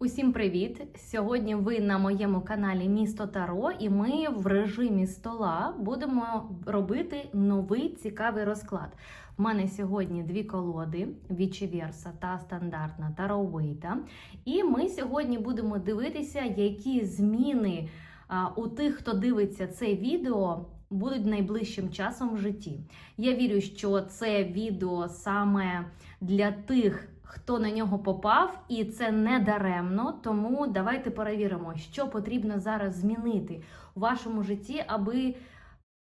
Усім привіт! Сьогодні ви на моєму каналі Місто Таро, і ми в режимі стола будемо робити новий цікавий розклад. У мене сьогодні дві колоди: Вічіверса та стандартна Таро Вейта. І ми сьогодні будемо дивитися, які зміни у тих, хто дивиться це відео. Будуть найближчим часом в житті. Я вірю, що це відео саме для тих, хто на нього попав, і це не даремно. Тому давайте перевіримо, що потрібно зараз змінити у вашому житті, аби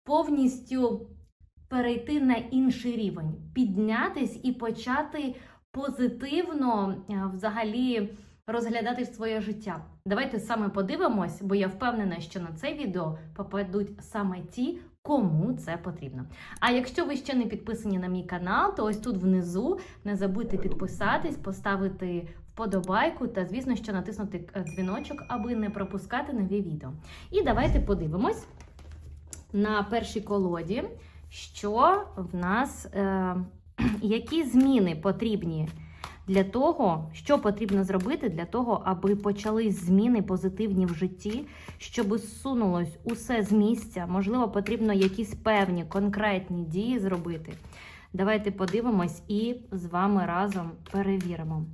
повністю перейти на інший рівень, піднятись і почати позитивно е, взагалі розглядати своє життя. Давайте саме подивимось, бо я впевнена, що на це відео попадуть саме ті, кому це потрібно. А якщо ви ще не підписані на мій канал, то ось тут внизу не забудьте підписатись, поставити вподобайку та, звісно, що натиснути е, дзвіночок, аби не пропускати нові відео. І давайте подивимось на першій колоді, що в нас, е, які зміни потрібні для того, що потрібно зробити для того, аби почались зміни позитивні в житті, щоб зсунулось усе з місця. Можливо, потрібно якісь певні конкретні дії зробити. Давайте подивимось і з вами разом перевіримо.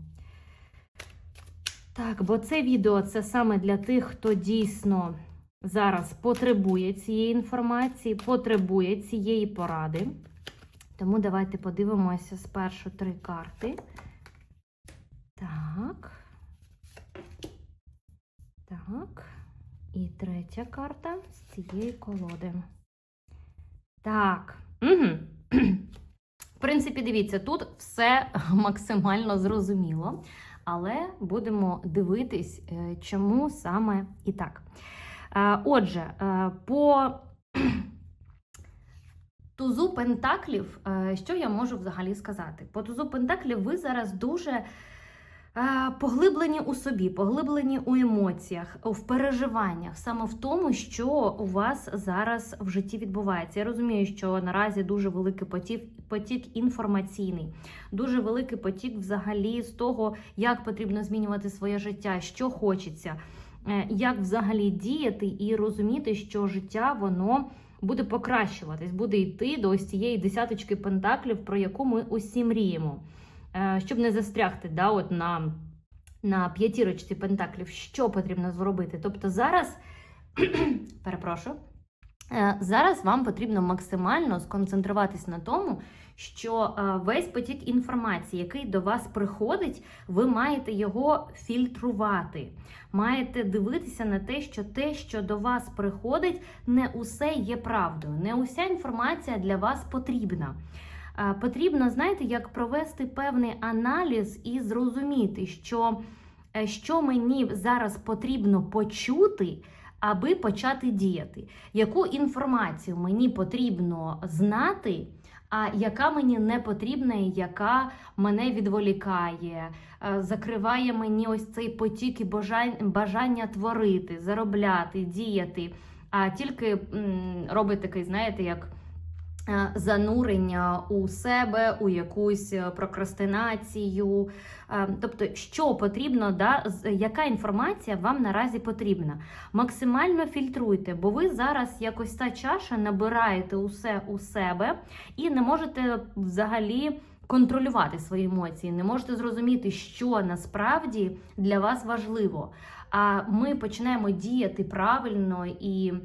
Так, бо це відео це саме для тих, хто дійсно зараз потребує цієї інформації, потребує цієї поради. Тому давайте подивимося спершу три карти. Так. Так. І третя карта з цієї колоди. Так. Угу. В принципі, дивіться, тут все максимально зрозуміло, але будемо дивитись, е, чому саме і так. Е, Отже, е, по тузу Пентаклів, що я можу взагалі сказати? По тузу Пентаклів ви зараз дуже поглиблені у собі, поглиблені у емоціях, в переживаннях, саме в тому, що у вас зараз в житті відбувається. Я розумію, що наразі дуже великий потік, потік інформаційний, дуже великий потік взагалі з того, як потрібно змінювати своє життя, що хочеться, е, як взагалі діяти і розуміти, що життя воно. Буде покращуватись, буде йти до ось цієї десяточки пентаклів, про яку ми усі мріємо. Е, щоб не застрягти да, от на, на п'ятірочці пентаклів, що потрібно зробити. Тобто зараз, перепрошую, е, зараз вам потрібно максимально сконцентруватись на тому, що е, весь потік інформації, який до вас приходить, ви маєте його фільтрувати. Маєте дивитися на те, що те, що до вас приходить, не усе є правдою, не уся інформація для вас потрібна. Е, Потрібно, знаєте, як провести певний аналіз і зрозуміти, що, е, що мені зараз потрібно почути, аби почати діяти. Яку інформацію мені потрібно знати, а яка мені не потрібна, яка мене відволікає, е, закриває мені ось цей потік і бажання творити, заробляти, діяти, а тільки робить такий, знаєте, як занурення у себе, у якусь е, прокрастинацію. Е, Тобто, що потрібно, да, яка інформація вам наразі потрібна. Максимально фільтруйте, бо ви зараз якось та чаша набираєте усе у себе і не можете взагалі. Контролювати свої емоції, не можете зрозуміти, що насправді для вас важливо. А ми починаємо діяти правильно і е,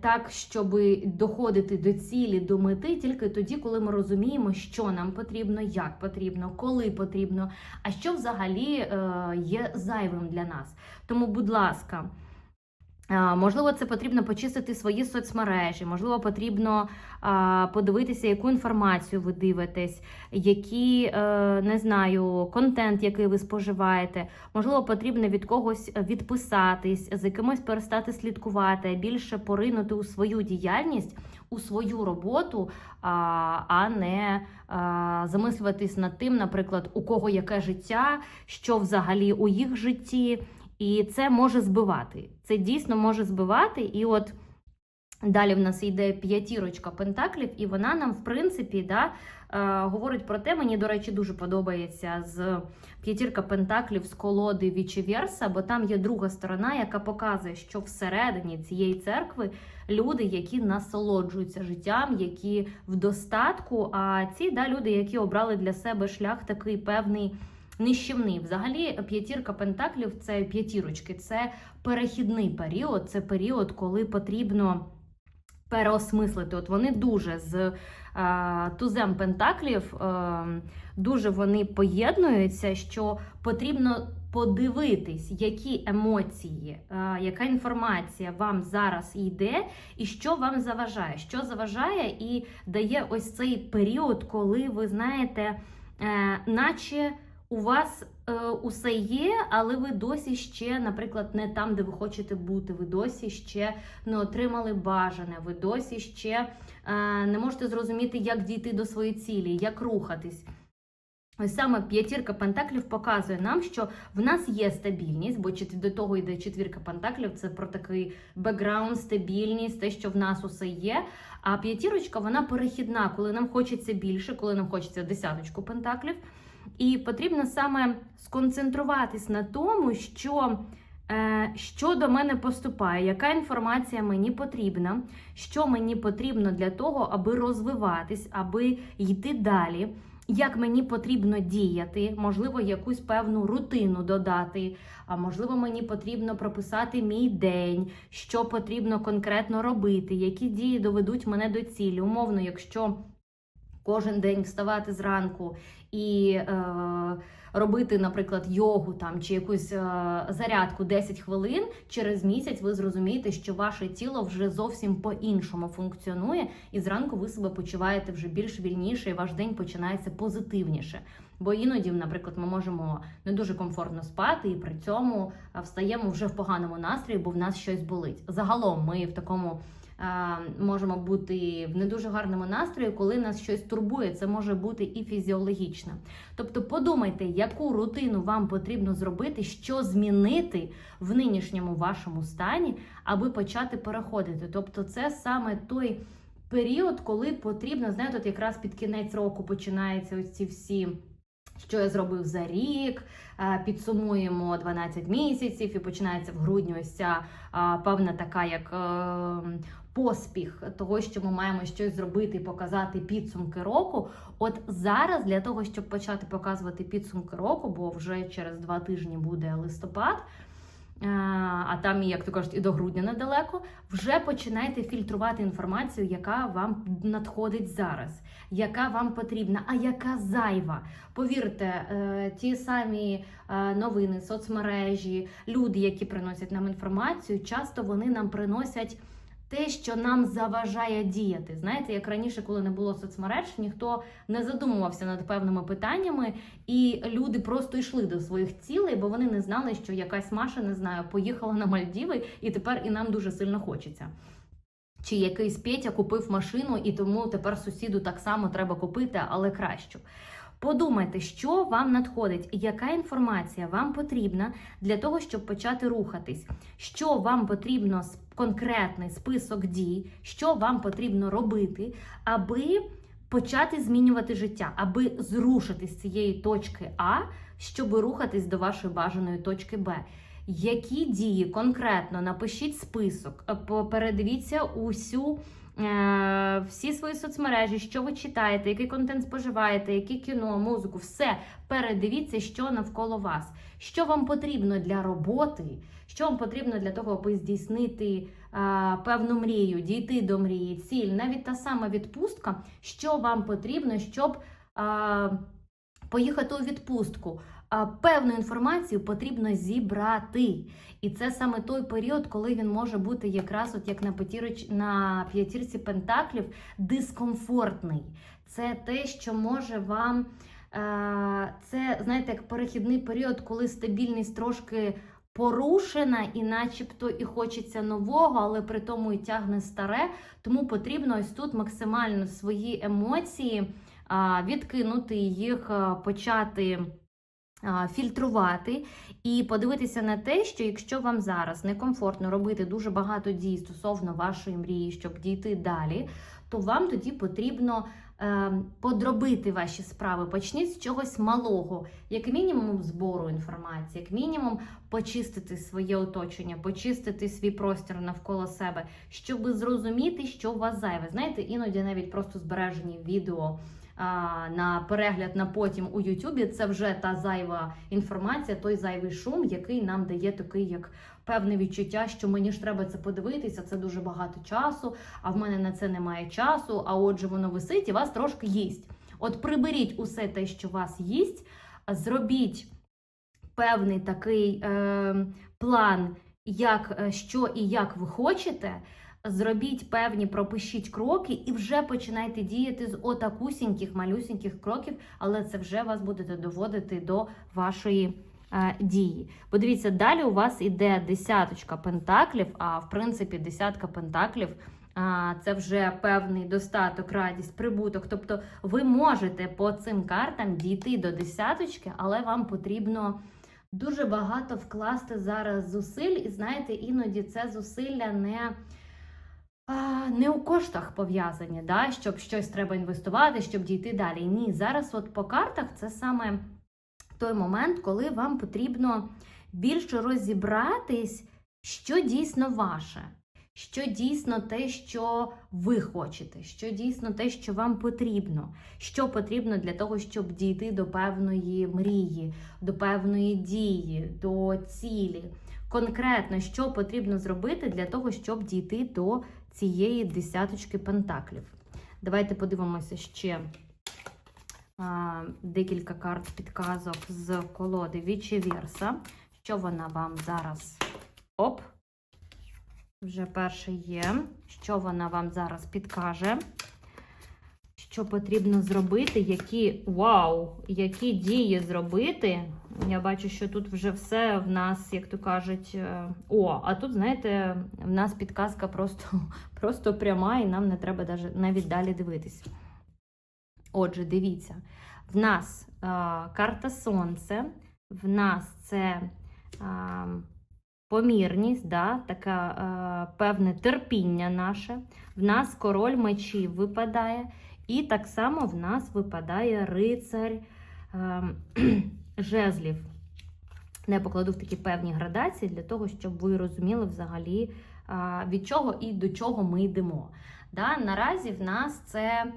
так, щоб доходити до цілі, до мети, тільки тоді, коли ми розуміємо, що нам потрібно, як потрібно, коли потрібно, а що взагалі е, є зайвим для нас. Тому, будь ласка. А, Можливо, це потрібно почистити свої соцмережі, можливо, потрібно подивитися, яку інформацію ви дивитесь, які, е, не знаю, контент, який ви споживаєте. Можливо, потрібно від когось відписатись, з якимось перестати слідкувати, більше поринути у свою діяльність, у свою роботу, а не замислюватись над тим, наприклад, у кого яке життя, що взагалі у їх житті. І це може збивати. Це дійсно може збивати. І от Далі в нас йде п'ятірочка пентаклів, і вона нам, в принципі, да, е, говорить про те, мені, до речі, дуже подобається з п'ятірка пентаклів з колоди Вічеверса, бо там є друга сторона, яка показує, що всередині цієї церкви люди, які насолоджуються життям, які в достатку. А ці да, люди, які обрали для себе шлях такий певний. Нищівний. Взагалі, п'ятірка пентаклів це п'ятірочки, це перехідний період, це період, коли потрібно переосмислити. От вони дуже з е, тузем пентаклів, е, дуже вони поєднуються, що потрібно подивитись, які емоції, е, яка інформація вам зараз йде, і що вам заважає. Що заважає і дає ось цей період, коли ви знаєте, е, наче. У вас е, усе є, але ви досі ще, наприклад, не там, де ви хочете бути. Ви досі ще не отримали бажане, ви досі ще е, не можете зрозуміти, як дійти до своєї цілі, як рухатись. Ось саме п'ятірка пентаклів показує нам, що в нас є стабільність, бо до того йде четвірка пентаклів, це про такий бекграунд, стабільність, те, що в нас усе є. А п'ятірочка вона перехідна, коли нам хочеться більше, коли нам хочеться десяточку пентаклів. І потрібно саме сконцентруватись на тому, що, е, що до мене поступає, яка інформація мені потрібна, що мені потрібно для того, аби розвиватись, аби йти далі. Як мені потрібно діяти, можливо, якусь певну рутину додати, а можливо, мені потрібно прописати мій день, що потрібно конкретно робити, які дії доведуть мене до цілі. Умовно, якщо кожен день вставати зранку і е, робити, наприклад, йогу там чи якусь е, зарядку 10 хвилин, через місяць ви зрозумієте, що ваше тіло вже зовсім по-іншому функціонує, і зранку ви себе почуваєте вже більш вільніше, і ваш день починається позитивніше. Бо іноді, наприклад, ми можемо не дуже комфортно спати, і при цьому е, встаємо вже в поганому настрої, бо в нас щось болить. Загалом ми в такому можемо бути в не дуже гарному настрої, коли нас щось турбує. Це може бути і фізіологічно. Тобто, подумайте, яку рутину вам потрібно зробити, що змінити в нинішньому вашому стані, аби почати переходити. Тобто, це саме той період, коли потрібно, знаєте, от якраз під кінець року починаються ось ці всі. Що я зробив за рік, підсумуємо 12 місяців, і починається в грудні ось ця певна така як е, поспіх того, що ми маємо щось зробити і показати підсумки року. От зараз для того, щоб почати показувати підсумки року, бо вже через два тижні буде листопад. е, А там, як то кажуть, і до грудня недалеко, вже починайте фільтрувати інформацію, яка вам надходить зараз, яка вам потрібна, а яка зайва. Повірте, е, ті самі е, новини, соцмережі, люди, які приносять нам інформацію, часто вони нам приносять те, що нам заважає діяти. Знаєте, як раніше, коли не було соцмереж, ніхто не задумувався над певними питаннями, і люди просто йшли до своїх цілей, бо вони не знали, що якась Маша, не знаю, поїхала на Мальдіви, і тепер і нам дуже сильно хочеться. Чи якийсь Петя купив машину, і тому тепер сусіду так само треба купити, але кращу. Подумайте, що вам надходить, яка інформація вам потрібна для того, щоб почати рухатись, що вам потрібно с- конкретний список дій, що вам потрібно робити, аби почати змінювати життя, аби зрушити з цієї точки А, щоб рухатись до вашої бажаної точки Б. Які дії конкретно? Напишіть список, е, передивіться усю е, всі свої соцмережі, що ви читаєте, який контент споживаєте, яке кіно, музику, все. Передивіться, що навколо вас, що вам потрібно для роботи, що вам потрібно для того, аби здійснити е, певну мрію, дійти до мрії, ціль, навіть та сама відпустка, що вам потрібно, щоб е, поїхати у відпустку. Певну інформацію потрібно зібрати. І це саме той період, коли він може бути якраз от як на п'ятіроч на п'ятірці пентаклів дискомфортний. Це те, що може вам. е, Це, знаєте, як перехідний період, коли стабільність трошки порушена, і начебто і хочеться нового, але при тому і тягне старе. Тому потрібно ось тут максимально свої емоції відкинути їх, почати фільтрувати і подивитися на те, що якщо вам зараз некомфортно робити дуже багато дій стосовно вашої мрії, щоб дійти далі, то вам тоді потрібно е, подробити ваші справи. Почніть з чогось малого, як мінімум збору інформації, як мінімум почистити своє оточення, почистити свій простір навколо себе, щоб зрозуміти, що у вас зайве. Знаєте, іноді навіть просто збережені відео. На перегляд на потім у Ютубі це вже та зайва інформація, той зайвий шум, який нам дає такий як певне відчуття, що мені ж треба це подивитися. Це дуже багато часу, а в мене на це немає часу. А отже, воно висить і вас трошки їсть. От приберіть усе те, що вас їсть, зробіть певний такий е, план, як е, що і як ви хочете. Зробіть певні, пропишіть кроки і вже починайте діяти з отакусіньких, малюсіньких кроків, але це вже вас будете доводити до вашої е, дії. Подивіться, далі у вас іде десяточка пентаклів, а в принципі, десятка пентаклів. Це вже певний достаток, радість, прибуток. Тобто ви можете по цим картам дійти до десяточки, але вам потрібно дуже багато вкласти зараз зусиль. І знаєте, іноді це зусилля не, не у коштах пов'язані, да? щоб щось треба інвестувати, щоб дійти далі. Ні, зараз от по картах це саме той момент, коли вам потрібно більше розібратись, що дійсно ваше. Що дійсно те, що ви хочете, що дійсно те, що вам потрібно, що потрібно для того, щоб дійти до певної мрії, до певної дії, до цілі. Конкретно, що потрібно зробити для того, щоб дійти до цієї десяточки пентаклів. Давайте подивимося ще а, декілька карт підказок з колоди Вічі Вірса. Що вона вам зараз? Оп! Вже перше є. Що вона вам зараз підкаже? Що потрібно зробити, які вау, які дії зробити. Я бачу, що тут вже все в нас, як то кажуть, е, о, а тут, знаєте, в нас підказка просто, просто пряма, і нам не треба навіть далі дивитись. Отже, дивіться, в нас е, карта Сонце, в нас це. е, помірність, да, таке е, певне терпіння наше. В нас король мечів випадає, і так само в нас випадає рицар е, жезлів. Не покладу в такі певні градації для того, щоб ви розуміли взагалі, від чого і до чого ми йдемо. Да, наразі в нас це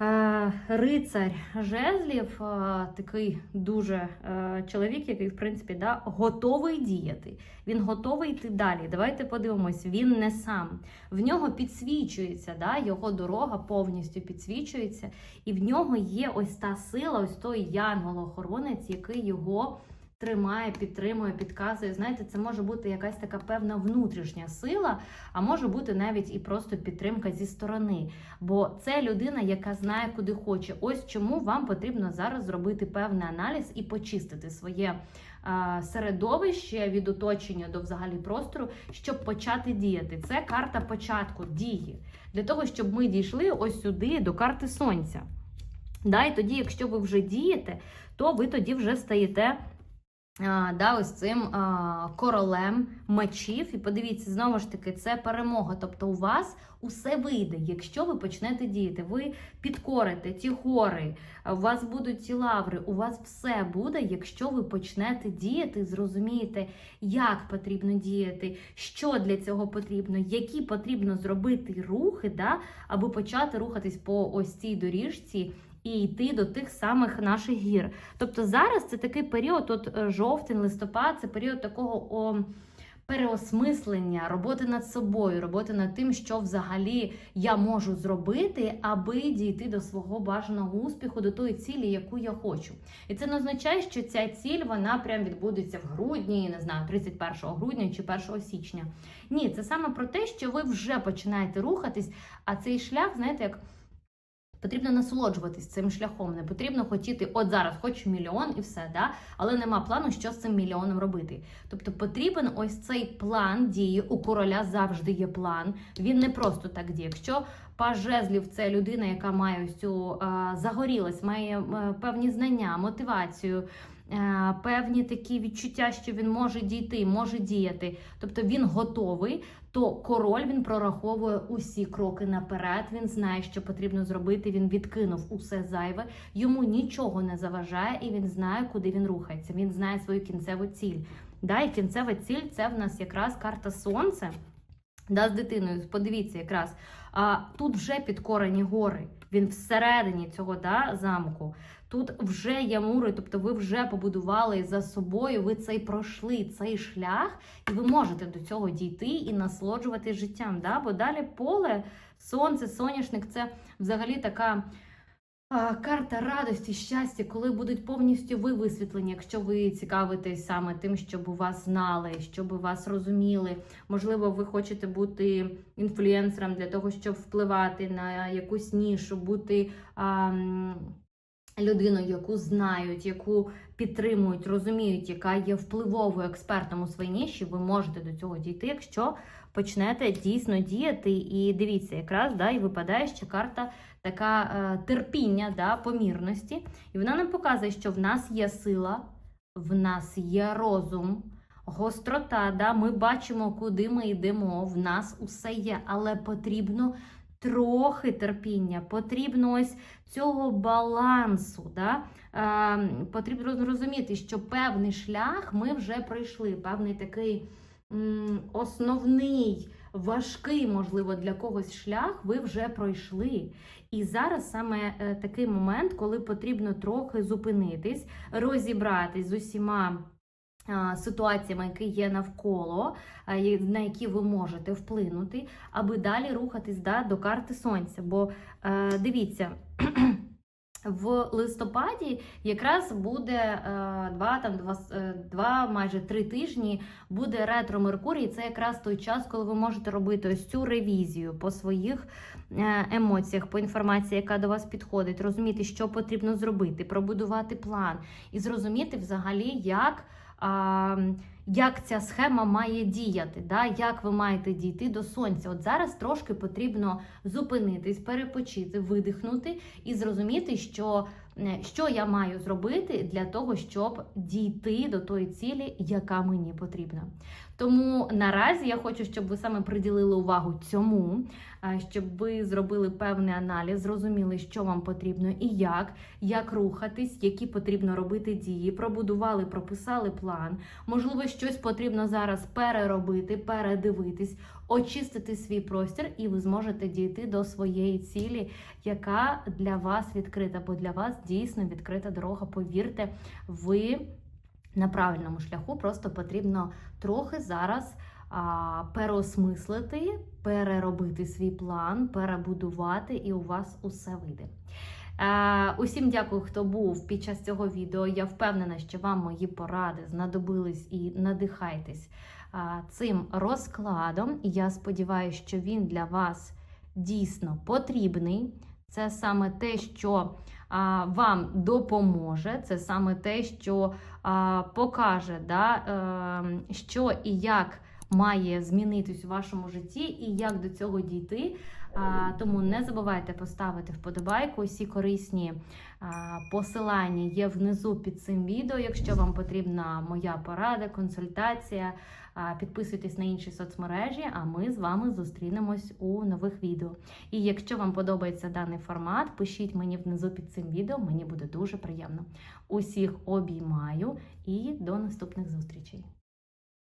Е, Рицар жезлів, е, такий дуже е, чоловік, який, в принципі, да, готовий діяти. Він готовий йти далі. Давайте подивимось, він не сам. В нього підсвічується, да, його дорога повністю підсвічується, і в нього є ось та сила, ось той янгол-охоронець, який його. Тримає, підтримує, підказує. Знаєте, це може бути якась така певна внутрішня сила, а може бути навіть і просто підтримка зі сторони. Бо це людина, яка знає, куди хоче. Ось чому вам потрібно зараз зробити певний аналіз і почистити своє середовище від оточення до взагалі простору, щоб почати діяти. Це карта початку дії для того, щоб ми дійшли ось сюди до карти сонця. Да, і тоді, якщо ви вже дієте, то ви тоді вже стаєте. Да, ось цим королем мечів. І подивіться, знову ж таки, це перемога. Тобто у вас усе вийде, якщо ви почнете діяти. Ви підкорите ті гори, у вас будуть ті лаври, у вас все буде, якщо ви почнете діяти, зрозумієте, як потрібно діяти, що для цього потрібно, які потрібно зробити рухи, да, аби почати рухатись по ось цій доріжці і йти до тих самих наших гір. Тобто зараз це такий період, от е, жовтень, листопад, це період такого о, переосмислення, роботи над собою, роботи над тим, що взагалі я можу зробити, аби дійти до свого бажаного успіху, до тої цілі, яку я хочу. І це не означає, що ця ціль вона прям відбудеться в грудні, не знаю, 31 грудня чи 1 січня. Ні, це саме про те, що ви вже починаєте рухатись, а цей шлях, знаєте, як. Потрібно насолоджуватись цим шляхом. Не потрібно хотіти, от зараз хочу мільйон і все, да? але нема плану, що з цим мільйоном робити. Тобто потрібен ось цей план дії. У короля завжди є план. Він не просто так діє. Якщо пажезлів це людина, яка має ось цю загорілась, має е, певні знання, мотивацію. Е, певні такі відчуття, що він може дійти, може діяти. Тобто він готовий, то король він прораховує усі кроки наперед. Він знає, що потрібно зробити. Він відкинув усе зайве, йому нічого не заважає, і він знає, куди він рухається. Він знає свою кінцеву ціль. Да, і кінцева ціль це в нас якраз карта сонце. Да, з дитиною, подивіться, якраз а, тут вже підкорені гори. Він всередині цього да, замку. Тут вже є мури, тобто ви вже побудували за собою, ви цей пройшли цей шлях, і ви можете до цього дійти і насолоджувати життям. Да? Бо далі поле, сонце, соняшник це взагалі така. Карта радості, щастя, коли будуть повністю ви висвітлені, якщо ви цікавитесь саме тим, щоб вас знали, щоб вас розуміли. Можливо, ви хочете бути інфлюенсером для того, щоб впливати на якусь нішу, бути а, м, людиною, яку знають, яку підтримують, розуміють, яка є впливовою експертом у своїй ніші. Ви можете до цього дійти, якщо почнете дійсно діяти. І дивіться, якраз да, і випадає ще карта така е, терпіння, да, помірності. І вона нам показує, що в нас є сила, в нас є розум. Гострота, да, ми бачимо, куди ми йдемо. В нас усе є, але потрібно трохи терпіння, потрібно ось цього балансу. Да? Е, потрібно розуміти, що певний шлях ми вже пройшли, певний такий м, основний, важкий, можливо, для когось шлях ви вже пройшли. І зараз саме е, такий момент, коли потрібно трохи зупинитись, розібратись з усіма. Ситуаціями, які є навколо, на які ви можете вплинути, аби далі рухатись да, до карти сонця. Бо е, дивіться, в листопаді якраз буде е, два, там, два, е, два, майже три тижні буде ретро Меркурій. Це якраз той час, коли ви можете робити ось цю ревізію по своїх емоціях, по інформації, яка до вас підходить, розуміти, що потрібно зробити, пробудувати план і зрозуміти взагалі, як. А, як ця схема має діяти, да? як ви маєте дійти до сонця. От зараз трошки потрібно зупинитись, перепочити, видихнути і зрозуміти, що, що я маю зробити для того, щоб дійти до тої цілі, яка мені потрібна. Тому наразі я хочу, щоб ви саме приділили увагу цьому, е, щоб ви зробили певний аналіз, зрозуміли, що вам потрібно і як, як рухатись, які потрібно робити дії, пробудували, прописали план. Можливо, щось потрібно зараз переробити, передивитись, очистити свій простір, і ви зможете дійти до своєї цілі, яка для вас відкрита, бо для вас дійсно відкрита дорога. Повірте, ви на правильному шляху. Просто потрібно трохи зараз а, переосмислити, переробити свій план, перебудувати, і у вас усе вийде. Е, усім дякую, хто був під час цього відео. Я впевнена, що вам мої поради знадобились і надихайтесь цим розкладом. І я сподіваюся, що він для вас дійсно потрібний. Це саме те, що а, вам допоможе, це саме те, що а, покаже, да, е, що і як має змінитись у вашому житті, і як до цього дійти. А, тому не забувайте поставити вподобайку. Усі корисні а, посилання є внизу під цим відео. Якщо вам потрібна моя порада, консультація, підписуйтесь на інші соцмережі, а ми з вами зустрінемось у нових відео. І якщо вам подобається даний формат, пишіть мені внизу під цим відео, мені буде дуже приємно. Усіх обіймаю і до наступних зустрічей.